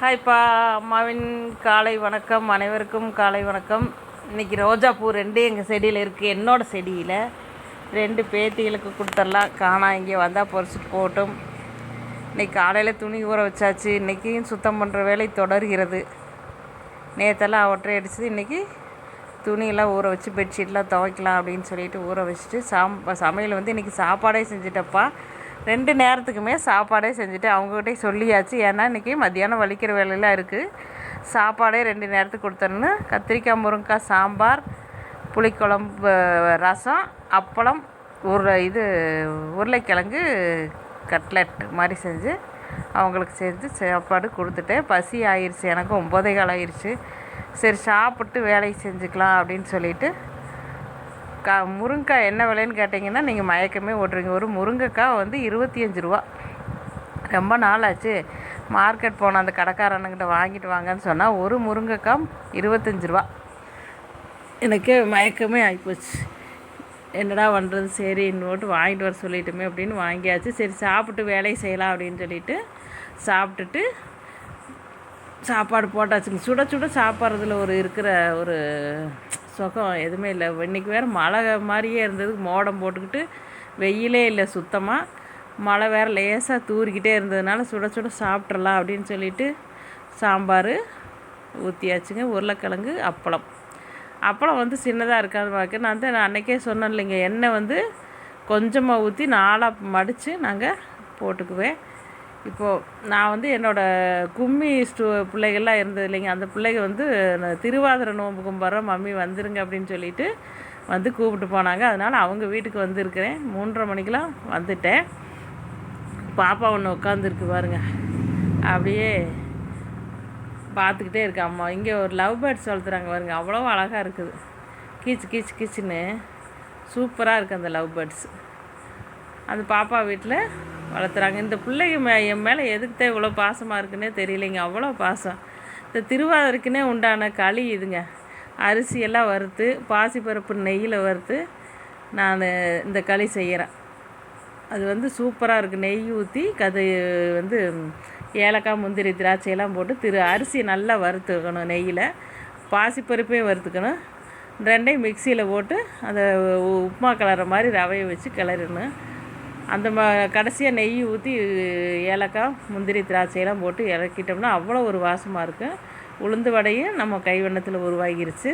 ஹாய்ப்பா அம்மாவின் காலை வணக்கம். அனைவருக்கும் காலை வணக்கம். இன்றைக்கி ரோஜா பூ ரெண்டு எங்கள் செடியில் இருக்குது என்னோடய செடியில் ரெண்டு பேத்திகளுக்கு கொடுத்துடலாம். காணா இங்கே வந்தால் பொறிச்சிட்டு போகட்டும் இன்றைக்கி காலையில் துணி ஊற வச்சாச்சு. இன்றைக்கியும் சுத்தம் பண்ணுற வேலை தொடர்கிறது. நேற்றெல்லாம் ஒற்றை அடிச்சது இன்றைக்கி துணியெல்லாம் ஊற வச்சு பெட்ஷீட்லாம் துவைக்கலாம் அப்படின்னு சொல்லிட்டு ஊற வச்சுட்டு சாம் சமையல் வந்து இன்றைக்கி சாப்பாடே செஞ்சுட்டப்பா ரெண்டு நேரத்துக்குமே சாப்பாடே செஞ்சுட்டு அவங்ககிட்டே சொல்லியாச்சு. ஏன்னா இன்றைக்கி மத்தியானம் வலிக்கிற வேலையெல்லாம் இருக்குது சாப்பாடே ரெண்டு நேரத்துக்கு கொடுத்தேன்னு கத்திரிக்காய் முருங்கைக்காய் சாம்பார் புளிக்குழம்பு ரசம் அப்பளம் உருளை இது உருளைக்கிழங்கு கட்லெட் மாதிரி செஞ்சு அவங்களுக்கு செஞ்சு சாப்பாடு கொடுத்துட்டேன். பசி ஆயிடுச்சு எனக்கு ஒம்பதே கால் ஆயிடுச்சு சரி சாப்பிட்டு வேலையை செஞ்சுக்கலாம் அப்படின்னு சொல்லிட்டு கா முருங்கைக்காய் என்ன விலைன்னு கேட்டிங்கன்னா நீங்கள் மயக்கமே ஓட்டுறீங்க. ஒரு முருங்கைக்காய் வந்து இருபத்தி அஞ்சு ரூபா. ரொம்ப நாள் ஆச்சு மார்க்கெட் போன அந்த கடைக்காரனுக்கிட்ட வாங்கிட்டு வாங்கன்னு சொன்னால் ஒரு முருங்கைக்காய் இருபத்தஞ்சி ரூபா. எனக்கே மயக்கமே ஆகிப்போச்சு என்னடா பண்ணுறது சரி இன்னோட்டு வாங்கிட்டு வர சொல்லிட்டுமே அப்படின்னு வாங்கியாச்சு. சரி சாப்பிட்டு வேலையை செய்யலாம் அப்படின்னு சொல்லிட்டு சாப்பிட்டுட்டு சாப்பாடு போட்டாச்சுங்க. சுட சுட சாப்பிட்றதுல ஒரு இருக்கிற ஒரு சுகம் எதுவுமே இல்லை. இன்றைக்கி வேறு மழை மாதிரியே இருந்தது. மோடம் போட்டுக்கிட்டு வெயிலே இல்லை சுத்தமாக மழை வேறு லேசாக தூரிக்கிட்டே இருந்ததுனால சுட சுட சாப்பிட்றலாம் அப்படின்னு சொல்லிட்டு சாம்பார் ஊற்றியாச்சுங்க உருளைக்கிழங்கு அப்பளம். அப்பளம் வந்து சின்னதாக இருக்காது பார்க்க. நான் வந்து நான் அன்றைக்கே சொன்னேன் இல்லைங்க எண்ணெய் வந்து கொஞ்சமாக ஊற்றி நாளாக மடித்து நாங்கள் போட்டுக்குவேன். இப்போது நான் வந்து என்னோடய கும்மி ஸ்டூ பிள்ளைகள்லாம் இருந்தது இல்லைங்க. அந்த பிள்ளைங்க வந்து திருவாதிரை நோன்பு கும்பிட்றோம் மம்மி வந்துருங்க அப்படின்னு சொல்லிட்டு வந்து கூப்பிட்டு போனாங்க. அதனால் அவங்க வீட்டுக்கு வந்திருக்கிறேன். மூன்றரை மணிக்கெலாம் வந்துட்டேன். பாப்பா ஒன்று உட்காந்துருக்கு பாருங்க. அப்படியே பார்த்துக்கிட்டே இருக்கு அம்மா. இங்கே ஒரு லவ் பேர்ட்ஸ் வளர்த்துறாங்க பாருங்க. அவ்வளோ அழகாக இருக்குது. கீச்சு கீச்சு கீச்சுன்னு சூப்பராக இருக்குது அந்த லவ் பேர்ட்ஸ். அந்த பாப்பா வீட்டில் வளர்த்துறாங்க. இந்த பிள்ளைங்க மே என் மேலே எதுக்கு இவ்வளோ பாசமாக இருக்குன்னே தெரியலைங்க. அவ்வளோ பாசம். இந்த திருவாதிரைக்குன்னே உண்டான களி இதுங்க. அரிசியெல்லாம் வறுத்து பாசிப்பருப்பு நெய்யில் வறுத்து நான் இந்த களி செய்கிறேன் அது வந்து சூப்பராக இருக்குது நெய் ஊற்றி கதை வந்து ஏலக்காய் முந்திரி திராட்சையெல்லாம் போட்டு திரு அரிசி நல்லா வறுத்துக்கணும் நெய்யில். பாசிப்பருப்பையும் வறுத்துக்கணும். ரெண்டையும் மிக்சியில் போட்டு அந்த உப்புமா கிளற மாதிரி ரவையை வச்சு கிளறணும் அந்த ம கடைசியாக நெய் ஊற்றி ஏலக்காய் முந்திரி திராட்சையெல்லாம் போட்டு இறக்கிட்டோம்னா அவ்வளோ ஒரு வாசமாக இருக்கும் உளுந்து வடையும் நம்ம கைவண்ணத்தில் உருவாகிருச்சு.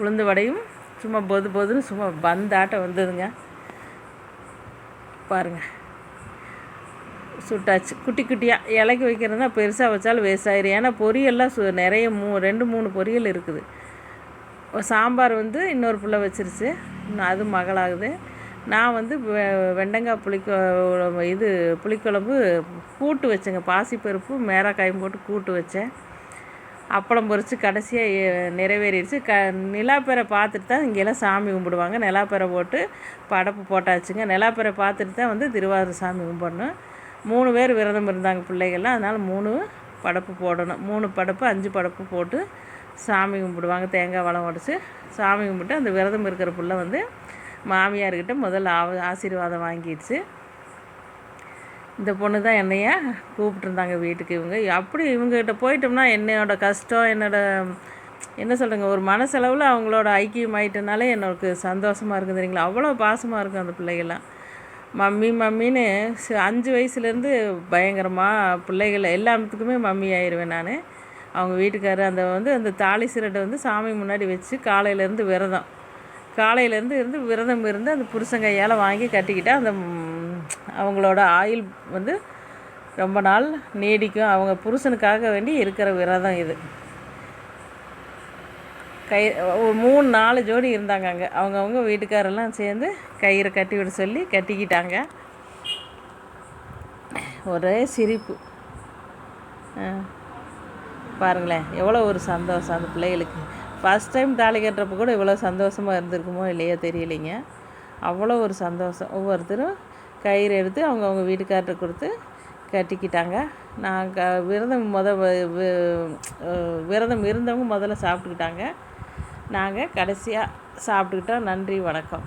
உளுந்து வடையும் சும்மா பொது பொதுன்னு சும்மா பந்தாட்டம் வந்ததுங்க. பாருங்கள் சுட்டாச்சு. குட்டி குட்டியாக இலைக்கு வைக்கிறதுனா பெருசாக வச்சாலும் வேஸ்ட் ஆயிரும். ஏன்னா பொரியல்லாம் சு நிறைய மூ ரெண்டு மூணு பொரியல் இருக்குது. சாம்பார் வந்து இன்னொரு பிள்ளை வச்சிருச்சு. இன்னும் அது மகளாகுது. நான் வந்து வெ வெண்டங்காய் புளிக்க இது புளிக்குழம்பு கூட்டு வச்சேங்க. பாசிப்பருப்பு மேராக்காயும் போட்டு கூட்டு வச்சேன். அப்பளம் பொறிச்சு கடைசியாக நிறைவேறிடுச்சு. க நிலாப்பெறை பார்த்துட்டு தான் இங்கெல்லாம் சாமி கும்பிடுவாங்க. நிலாப்பெறை போட்டு படப்பு போட்டாச்சுங்க. நிலாப்பெறை பார்த்துட்டு தான் வந்து திருவாரூர் சாமி கும்பிடணும். மூணு பேர் விரதம் இருந்தாங்க பிள்ளைகள்லாம். அதனால் மூணு படப்பு போடணும். மூணு படப்பு அஞ்சு படப்பு போட்டு சாமி கும்பிடுவாங்க. தேங்காய் வளம் உடச்சி சாமி கும்பிட்டு அந்த விரதம் இருக்கிற பிள்ளை வந்து மாமியார்கிட்ட முதல்ல ஆ ஆசீர்வாதம் வாங்கிடுச்சு. இந்த பொண்ணு தான் என்னைய கூப்பிட்ருந்தாங்க வீட்டுக்கு இவங்க. அப்படி இவங்ககிட்ட போயிட்டோம்னா என்னோட கஷ்டம் என்னோட என்ன சொல்கிறேங்க ஒரு மனசளவில் அவங்களோட ஐக்கியம் ஆகிட்டனாலே எனக்கு சந்தோஷமாக இருக்குது தெரியுங்களா? அவ்வளோ பாசமாக இருக்கும் அந்த பிள்ளைகள்லாம். மம்மி மம்மின்னு அஞ்சு வயசுலேருந்து பயங்கரமாக பிள்ளைகள் எல்லாத்துக்குமே மம்மி ஆயிடுவேன் நான். அவங்க வீட்டுக்காரர் அந்த வந்து அந்த தாலி சிரட்டை வந்து சாமி முன்னாடி வச்சு காலையிலேருந்து விரதம். காலையிலேருந்து இருந்து விரதம் இருந்து அந்த புருஷன் கையால் வாங்கி கட்டிக்கிட்டால் அந்த அவங்களோட ஆயில் வந்து ரொம்ப நாள் நீடிக்கும். அவங்க புருஷனுக்காக வேண்டி இருக்கிற விரதம் இது. கை ஒரு மூணு நாலு ஜோடி இருந்தாங்க அங்கே. அவங்கவுங்க வீட்டுக்காரெல்லாம் சேர்ந்து கயிறை கட்டி விட சொல்லி கட்டிக்கிட்டாங்க. ஒரே சிரிப்பு. பாருங்களேன் எவ்வளோ ஒரு சந்தோஷம் அந்த பிள்ளைகளுக்கு. ஃபஸ்ட் டைம் தாலி கட்டுறப்ப கூட இவ்வளோ சந்தோஷமாக இருந்திருக்குமோ இல்லையோ தெரியலைங்க. அவ்வளோ ஒரு சந்தோஷம். ஒவ்வொருத்தரும் கயிறு எடுத்து அவங்கவுங்க வீட்டுக்கார்ட்ட கொடுத்து கட்டிக்கிட்டாங்க. நான் க விரதம் முத விரதம் இருந்தவங்க முதல்ல சாப்பிட்டுக்கிட்டாங்க. நாங்கள் கடைசியாக சாப்பிட்டுக்கிட்டோம். நன்றி வணக்கம்.